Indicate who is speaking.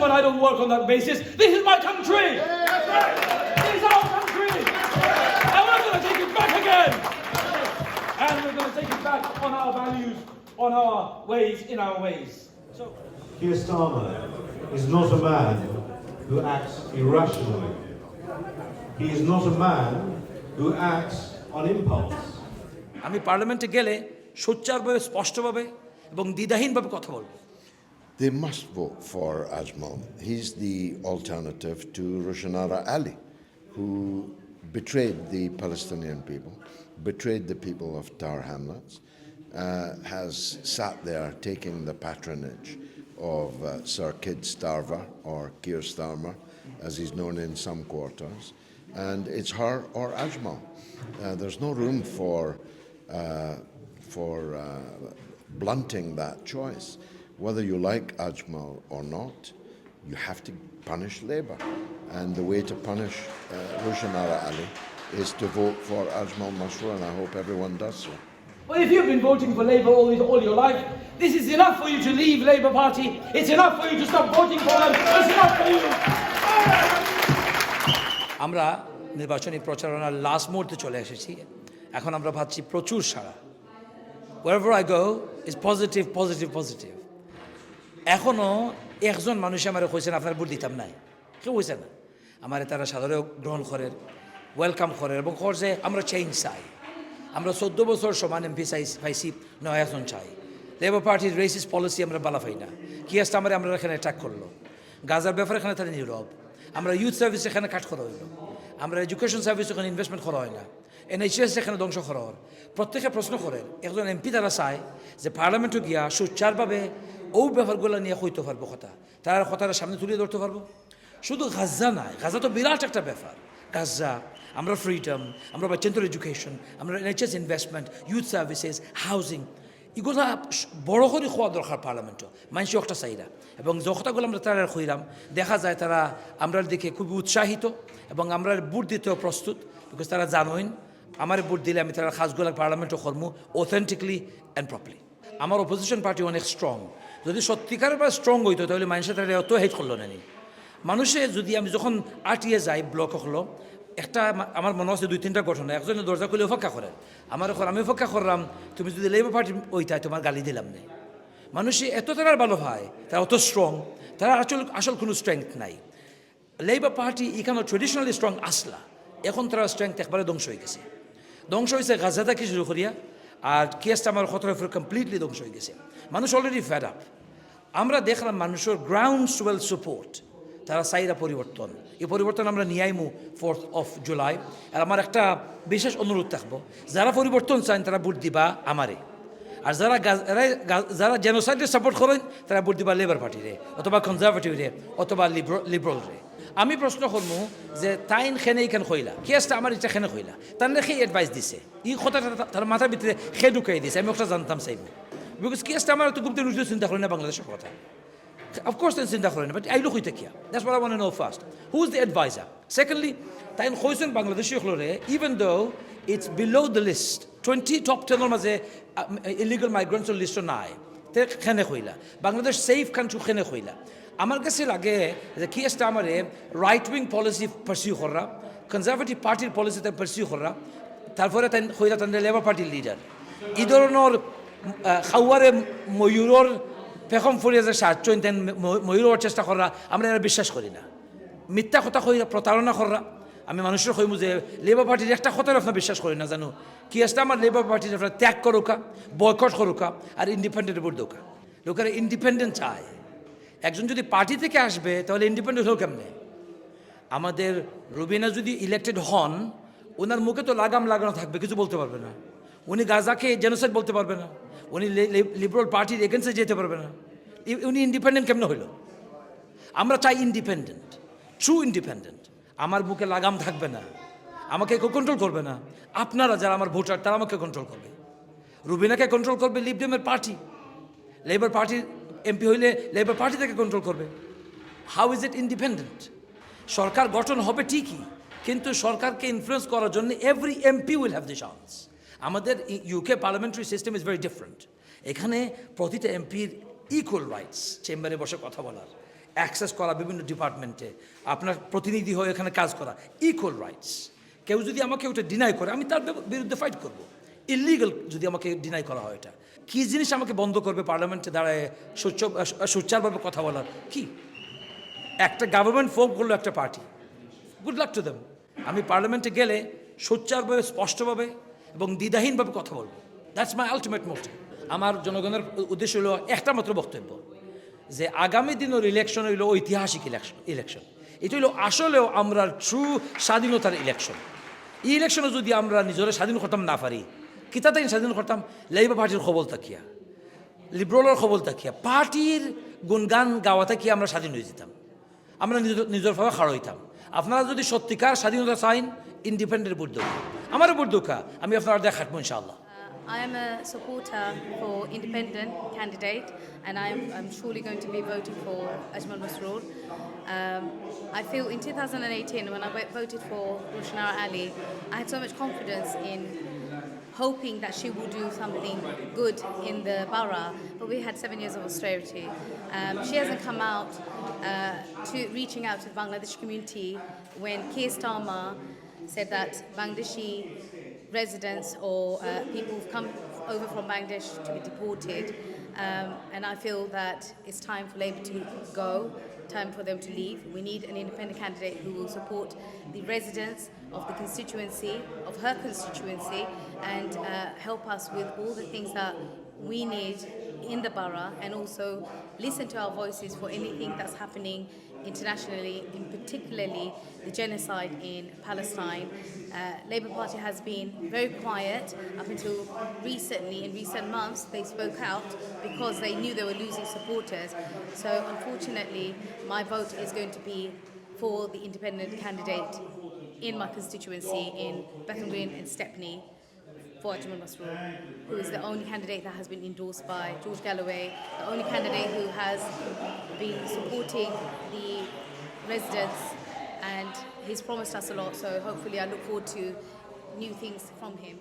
Speaker 1: gentlemen, I don't work on that basis. This is my country. This is our country. And we're going to take it back again. And we're going to take it back on our values, on our ways, in our ways. So.
Speaker 2: Keir Starmer is not a man who acts irrationally. He is not a man who acts on impulse.
Speaker 3: আমি পার্লামেন্টে গেলে সোচ্চারভাবে স্পষ্টভাবে এবং দ্বিধাহীনভাবে কথা বলব
Speaker 4: They must vote for Ajmal. He's the alternative to Roshanara Ali, who betrayed the Palestinian people, betrayed the people of Tar Hamlets, uh, has sat there taking the patronage of uh, Sir Kid Starver or Keir Starmer, as he's known in some quarters, and it's her or Ajmal. Uh, there's no room for uh, for uh, blunting that choice Whether you like Ajmal or not, you have to punish Labour. And the way to punish uh, Roshan Ara Ali is to vote for Ajmal Masroor, and I hope everyone does so.
Speaker 1: Well, if you've been voting for Labour all, all your life, this is enough for you to leave Labour Party. It's enough for you to stop voting for them. It's enough for you.
Speaker 3: আমরা নির্বাচনী প্রচারণার last মুহূর্তে চলে এসেছি এখন আমরা ভাবছি প্রচুর সারা wherever I go is positive, positive, positive. এখনও একজন মানুষ আমার কইছেন আপনার ভোট দিতাম নাই। কেউ হয়েছে না। আমার তারা সাধারণ গ্রহণ করেন ওয়েলকাম করেন এবং করছে আমরা চেঞ্জ চাই। আমরা চোদ্দ বছর সমান এমপি চাই, পাইছি, নয় একজন চাই। লেবার পার্টির রেসিস পলিসি আমরা বালা পাই না। কি আসতে আমরা আমরা এখানে অ্যাটাক করল। গাজার ব্যাপারে এখানে তারা নীরব। আমরা ইউথ সার্ভিস এখানে কাট করা হইল। আমরা এডুকেশন সার্ভিস এখানে ইনভেস্টমেন্ট করা হয় না। এনএইচএস এখানে ধ্বংস করা হয়। প্রত্যেকে প্রশ্ন করেন একজন এমপি তারা চায় যে পার্লামেন্টে গিয়া সুচারভাবে ও ব্যাপারগুলো নিয়ে হইতে পারব কথা। তার কথাটা সামনে তুলে ধরতে পারব। শুধু গাজা নাই গাজা তো বিরাট একটা ব্যাপার। গাজা আমরা ফ্রিডম আমরা বাচ্চাদের এডুকেশন আমরা NHS investment youth services housing এগুলা বড় করে খোয়া দরকার পার্লামেন্টও মানুষ একটা চাইরা এবং যতগুলো আমরা তারা খুঁজলাম দেখা যায় তারা আমরা দিকে খুবই উৎসাহিত এবং আমরা বুট দিতেও প্রস্তুত বিকজ তারা জানোইন, আমার বুট দিলে আমি তারা খাসগুলা পার্লামেন্টও কর্ম অথেন্টিকলি অ্যান্ড প্রপারলি আমার অপোজিশন পার্টি অনেক স্ট্রং যদি সত্যিকারের বা স্ট্রং হইতো, তাহলে মানুষের তারা অত হেট করল না মানুষে যদি আমি যখন আটিয়ে যাই ব্লক হলো, একটা আমা- আমার মনে হচ্ছে দুই তিনটা ঘটনা একজনে দরজা খুলে অপেক্ষা করে, আমার এখন আমি অপেক্ষা করলাম, তুমি যদি লেবার পার্টি ওইটাই তোমার গালি দিলাম নেই মানুষে এত তারা ভালো হয়, তারা অত স্ট্রং তারা আসল আসল কোনো স্ট্রেংথ নাই। লেবার পার্টি এখানে ট্রেডিশনালি স্ট্রং আসলা, এখন তারা স্ট্রেংথ একবারে ধ্বংস হয়ে গেছে। ধ্বংস হয়েছে গাজা থেকে শুরু করিয়া? আর কেসটা আমার খতরা ফের কমপ্লিটলি ধ্বংস হয়ে গেছে। মানুষ অলরেডি ফেড আপ আমরা দেখলাম মানুষের গ্রাউন্ড সুয়েল সাপোর্ট তারা চাইরা পরিবর্তন। এই পরিবর্তন আমরা নিয়ে ফোর্থ অফ জুলাই আর আমার একটা বিশেষ অনুরোধ থাকব, যারা পরিবর্তন চান, তারা ভোট দিবা আমারে। আর যারা যারা জেনোসাইডে সাপোর্ট করেন, তারা ভোট দিবা লেবার পার্টিরে অথবা কনজারভেটিভ রে অথবা লিবারেল রে আমি প্রশ্ন করব যে তাইন খেনে ইখান খইলা? কেসটা আমার ইচ্ছা খেনে খইলা? তার সেই এডভাইস দিছে? ই কথাটা তার মাথার ভিতরে সে ঢুকাই দিছে আমি একটা জানতাম চাইব বিকজ কেসটা আমার তো গুপ্ত নুজু চিন্তা করি না বাংলাদেশের কথা। Course, then চিন্তা করেন but I look at here. That's what I want to know first. Who's the advisor? Secondly, তাই হয়েছেন Bangladeshi হলরে even though it's below the list, 20 top 10 এর মাঝে uh, illegal লিস্ট নাই। তে খেনে হইলা বাংলাদেশ সেফ কান্ট্রি খেনে হইলা আমার কাছে লাগে যে কি একটা আমারে রাইট উইং পলিসি পারসিউ করা কনজারভেটিভ পার্টির পলিসিতে পারসিউ করা তারপরে হইলা তাদের লেবার পার্টির লিডার এই ধরনের খাওয়ারে ময়ূরর পেখম ফুরিয়ে যে সাহায্য তেন ময়ূর হওয়ার চেষ্টা করা আমরা এরা বিশ্বাস করি না। মিথ্যা কথা কই প্রতারণা করা আমি মানুষের কইমু যে লেবার পার্টির একটা কথার আপনার বিশ্বাস করি না জানো। কি আসতে আমার লেবার পার্টির আপনার ত্যাগ করুকা, বয়কট করুকা, আর ইন্ডিপেন্ডেন্ট ভোট দোকা লোকেরা ইন্ডিপেন্ডেন্ট চায়। একজন যদি পার্টি থেকে আসবে, তাহলে ইন্ডিপেন্ডেন্ট হল কেমনে? আমাদের রুবিনা যদি ইলেক্টেড হন, ওনার মুখে তো লাগাম লাগানো থাকবে, কিছু বলতে পারবে না। উনি গাজাকে জেনোসাইড বলতে পারবে না। উনি লিবারেল পার্টির এগেন্সে যেতে পারবে না। উনি ইন্ডিপেন্ডেন্ট কেমন হইল আমরা চাই ইন্ডিপেন্ডেন্ট ট্রু ইন্ডিপেন্ডেন্ট আমার বুকে লাগাম থাকবে না। আমাকে কেউ কন্ট্রোল করবে না। আপনারা যারা আমার ভোটার, তারা আমাকে কন্ট্রোল করবে। রুবিনাকে কন্ট্রোল করবে লিবডেমের পার্টি লেবার পার্টির এমপি হইলে লেবার পার্টি থেকে কন্ট্রোল করবে। হাউ ইজ ইট ইন্ডিপেন্ডেন্ট সরকার গঠন হবে ঠিকই, কিন্তু সরকারকে ইনফ্লুয়েন্স করার জন্য every MP will have the chance আমাদের UK parliamentary system is very different এখানে প্রতিটা এমপির ইকুয়াল রাইটস চেম্বারে বসে কথা বলার অ্যাক্সেস করা বিভিন্ন ডিপার্টমেন্টে আপনার প্রতিনিধি হয়ে এখানে কাজ করা ইকুয়াল রাইটস কেউ যদি আমাকে ওটা ডিনাই করে, আমি তার বিরুদ্ধে ফাইট করব। ইলিগাল যদি আমাকে ডিনাই করা হয় এটা। কী জিনিস আমাকে বন্ধ করবে পার্লামেন্টে দাঁড়ায় সোচ্চ সোচ্চারভাবে কথা বলার? কি? একটা গভর্নমেন্ট ফর্ম করল একটা party good luck to them আমি পার্লামেন্টে গেলে সোচ্চারভাবে, স্পষ্টভাবে এবং দ্বিধাহীনভাবে কথা বলব। দ্যাটস মাই আলটিমেট মোটিভ আমার জনগণের উদ্দেশ্য হলো একটা মাত্র বক্তব্য, যে আগামী দিনের ইলেকশন হইল ঐতিহাসিক ইলেকশন ইলেকশন এটা হইল আসলেও আমরা ট্রু স্বাধীনতার ইলেকশন এই ইলেকশনে যদি আমরা নিজেরা স্বাধীন করতাম না পারি কিতা তাই স্বাধীন করতাম লেবার পার্টির খবর তাকিয়া লিবারেলের খবর তাকিয়া পার্টির গুণগান গাওয়া তাকিয়া আমরা স্বাধীন হয়ে যেতাম আমরা নিজের নিজেরভাবে খাড়া হইতাম আপনারা যদি সত্যিকার স্বাধীনতা চাইন ইন্ডিপেন্ডেন্ট বুদ্ধকা আমারও বুদ্ধকা আমি আপনারা দেখাটবো ইনশাআল্লাহ
Speaker 5: Uh, I am a supporter for independent candidate, and I'm, I'm surely going to be voting for Ajmal Masroor. Um, I feel in 2018, when I voted for Roshanara Ali, I had so much confidence in hoping that she will do something good in the borough, but we had seven years of austerity. Um, she hasn't come out uh, to reaching out to the Bangladesh community when Keir Starmer said that Bangladeshi residents or uh, people who've come over from Bangladesh to be deported. Um, and I feel that it's time for Labour to go, time for them to leave. We need an independent candidate who will support the residents of the constituency, of her constituency, and uh, help us with all the things that we need in the borough and also listen to our voices for anything that's happening internationally, in particularly the genocide in Palestine. Uh, Labour Party has been very quiet up until recently. In recent months, they spoke out because they knew they were losing supporters. So, unfortunately, my vote is going to be for the independent candidate in my constituency in Bethnal Green and Stepney for Ajmal Masroor, who is the only candidate that has been endorsed by George Galloway, the only candidate who has been supporting the residents, and he's promised us a lot. So hopefully, I look forward to new things from him.